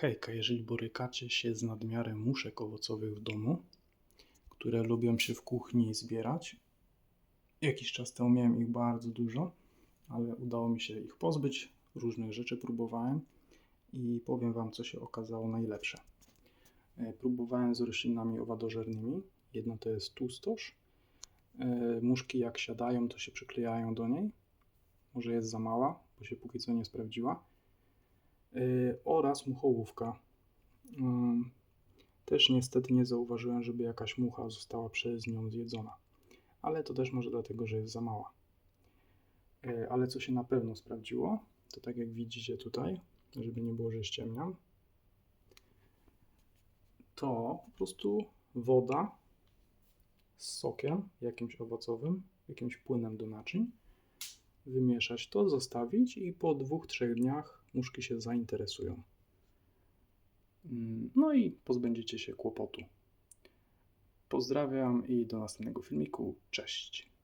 Hejka, jeżeli borykacie się z nadmiarem muszek owocowych w domu, które lubią się w kuchni zbierać, jakiś czas temu miałem ich bardzo dużo, ale udało mi się ich pozbyć, różnych rzeczy próbowałem i powiem Wam, co się okazało najlepsze. E, Próbowałem z roślinami owadożernymi. Jedna to jest tłustoż. E, Muszki jak siadają, to się przyklejają do niej. Może jest za mała, bo się póki co nie sprawdziła. E, Oraz muchołówka. Też niestety nie zauważyłem, żeby jakaś mucha została przez nią zjedzona. Ale to też może dlatego, że jest za mała. E, Ale co się na pewno sprawdziło, to tak jak widzicie tutaj, żeby nie było, że ściemniam, to po prostu woda z sokiem jakimś owocowym, jakimś płynem do naczyń, wymieszać to, zostawić i po dwóch, trzech dniach muszki się zainteresują. Mm, No i pozbędziecie się kłopotu. Pozdrawiam i do następnego filmiku. Cześć.